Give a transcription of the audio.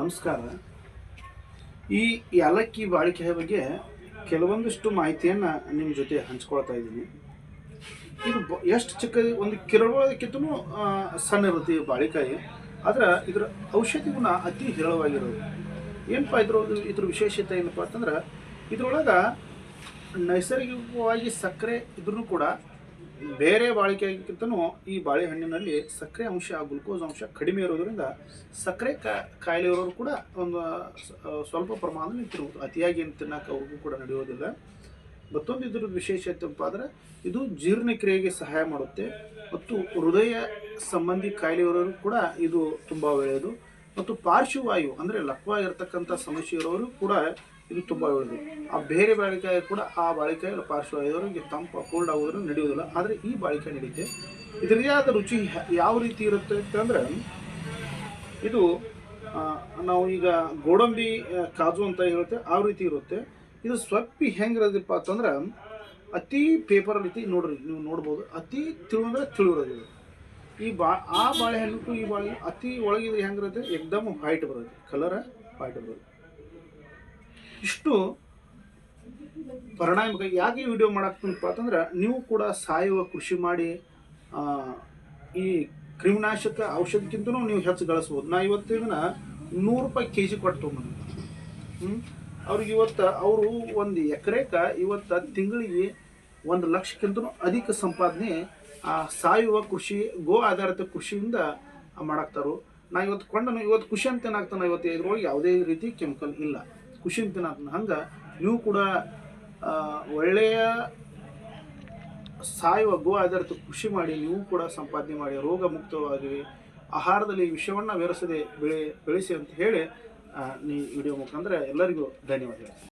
ನಮಸ್ಕಾರ. ಈ ಏಲಕ್ಕಿ ಬಾಳಿಕೆಯ ಬಗ್ಗೆ ಕೆಲವೊಂದಿಷ್ಟು ಮಾಹಿತಿಯನ್ನು ನಿಮ್ಮ ಜೊತೆ ಹಂಚ್ಕೊಳ್ತಾ ಇದ್ದೀನಿ. ಇದು ಎಷ್ಟು ಚಿಕ್ಕ ಒಂದು ಕಿರಳೋದಕ್ಕಿಂತಲೂ ಸಣ್ಣ ಇರುತ್ತೆ ಬಾಳಿಕಾಯಿ. ಆದರೆ ಇದರ ಔಷಧಿ ಗುಣ ಅತಿ ಹೇರಳವಾಗಿರೋದು ಏನಪ್ಪ ಇದ್ರ ಇದ್ರ ವಿಶೇಷತೆ ಏನಪ್ಪ ಅಂತಂದ್ರೆ, ಇದ್ರೊಳಗೆ ನೈಸರ್ಗಿಕವಾಗಿ ಸಕ್ಕರೆ ಇದ್ರೂ ಕೂಡ ಬೇರೆ ಬಾಳಿಕೆಗಿಂತನೂ ಈ ಬಾಳೆಹಣ್ಣಿನಲ್ಲಿ ಸಕ್ಕರೆ ಅಂಶ, ಗ್ಲುಕೋಸ್ ಅಂಶ ಕಡಿಮೆ ಇರೋದರಿಂದ ಸಕ್ಕರೆ ಕಾಯಿಲೆ ಇರೋರು ಕೂಡ ಒಂದು ಸ್ವಲ್ಪ ಪ್ರಮಾಣದಲ್ಲಿ ತಿನ್ನುವುದು ಅತಿಯಾಗಿ ಏನು ತಿನ್ನಕ್ಕೆ ಅವ್ರಿಗೂ ಕೂಡ ನಡೆಯೋದಿಲ್ಲ. ಮತ್ತೊಂದು ಇದ್ರ ವಿಶೇಷತೆಪ್ಪ ಅಂದರೆ ಇದು ಜೀರ್ಣಕ್ರಿಯೆಗೆ ಸಹಾಯ ಮಾಡುತ್ತೆ. ಮತ್ತು ಹೃದಯ ಸಂಬಂಧಿ ಕಾಯಿಲೆ ಇರೋರು ಕೂಡ ಇದು ತುಂಬ ಒಳ್ಳೆಯದು. ಮತ್ತು ಪಾರ್ಶ್ವವಾಯು, ಅಂದರೆ ಲಕ್ವ ಇರತಕ್ಕಂಥ ಸಮಸ್ಯೆ ಇರೋರು ಕೂಡ ಇದು ತುಂಬ ಒಳ್ಳೆಯದು ಆ ಬೇರೆ ಬಾಳಿಕಾಯಿ ಕೂಡ ಆ ಬಾಳಿಕಾಯಿ ಪಾರ್ಶ್ವವಾಯುವವರಿಗೆ ತಂಪು ಕೋಲ್ಡ್ ಆಗೋದ್ರಿಂದ ನಡೆಯೋದಿಲ್ಲ ಆದರೆ ಈ ಬಾಳಿಕಾಯಿ ನಡೀತೆ. ಇದರದೇ ರುಚಿ ಯಾವ ರೀತಿ ಇರುತ್ತೆ ಅಂತಂದ್ರೆ ಇದು ನಾವು ಈಗ ಗೋಡಂಬಿ ಕಾಜು ಅಂತ ಹೇಳುತ್ತೆ, ಆ ರೀತಿ ಇರುತ್ತೆ. ಇದು ಸ್ವಪ್ಪಿ ಹೆಂಗಿರೋದಪ್ಪ ಅಂತಂದ್ರೆ ಅತಿ ಪೇಪರ್ ರೀತಿ ನೋಡ್ರಿ, ನೀವು ನೋಡ್ಬೋದು. ಅತಿ ತಿಳು ಅಂದರೆ ತಿಳಿರೋದು ಈ ಬಾ, ಆ ಬಾಳೆಹಣ್ಣು ಈ ಬಾಳೆ ಅತಿ ಒಳಗಿದ್ರೆ ಹೆಂಗಿರುತ್ತೆ? ಎಕ್ದಮ್ ವೈಟ್ ಬರುತ್ತೆ. ಕಲರ ವೈಟ್ ಬರೋದು ಇಷ್ಟು ಪರಿಣಾಮಕ ಯಾಕೆ ವಿಡಿಯೋ ಮಾಡಾಕ್ತೀನಪ್ಪ ಅಂತಂದ್ರೆ ನೀವು ಕೂಡ ಸಾವಯವ ಕೃಷಿ ಮಾಡಿ ಈ ಕ್ರಿಮಿನಾಶಕ ಔಷಧಕ್ಕಿಂತನೂ ನೀವು ಹೆಚ್ಚು ಗಳಿಸ್ಬೋದು. ನಾ ಇವತ್ತು ಇದನ್ನ ನೂರು ರೂಪಾಯಿ ಕೆ ಜಿ ಕೊಟ್ಟು ತೊಗೊಂಬಂದೆ. ಹ್ಞೂ ಅವ್ರಿಗೆ ಇವತ್ತು ಅವರು ಒಂದು ಎಕರೆಕ ಇವತ್ತು ತಿಂಗಳಿಗೆ ಒಂದು ಲಕ್ಷಕ್ಕಿಂತನೂ ಅಧಿಕ ಸಂಪಾದನೆ, ಆ ಸಾವಯವ ಕೃಷಿ, ಗೋ ಆಧಾರಿತ ಕೃಷಿಯಿಂದ ಮಾಡಾಕ್ತಾರೋ. ನಾ ಇವತ್ತು ಕೊಂಡನು, ಇವತ್ತು ಖುಷಿ ಅಂತ ಏನಾಗ್ತಾನೆ ಇವತ್ತು ಇದ್ರೊಳಗೆ ಯಾವುದೇ ರೀತಿ ಕೆಮಿಕಲ್ ಇಲ್ಲ. ಖುಷಿ ಅಂತ ಹಂಗೆ ನೀವು ಕೂಡ ಒಳ್ಳೆಯ ಸಾಯುವ ಗೋ ಆಧಾರಿತ ಕೃಷಿ ಮಾಡಿ, ನೀವು ಕೂಡ ಸಂಪಾದನೆ ಮಾಡಿ, ರೋಗ ಮುಕ್ತವಾಗಿ ಆಹಾರದಲ್ಲಿ ವಿಷವನ್ನು ಬೆರೆಸದೆ ಬೆಳೆ ಬೆಳೆಸಿ ಅಂತ ಹೇಳಿ ನೀ ವಿಡಿಯೋ ಮುಖಾಂತರ ಎಲ್ಲರಿಗೂ ಧನ್ಯವಾದಗಳು.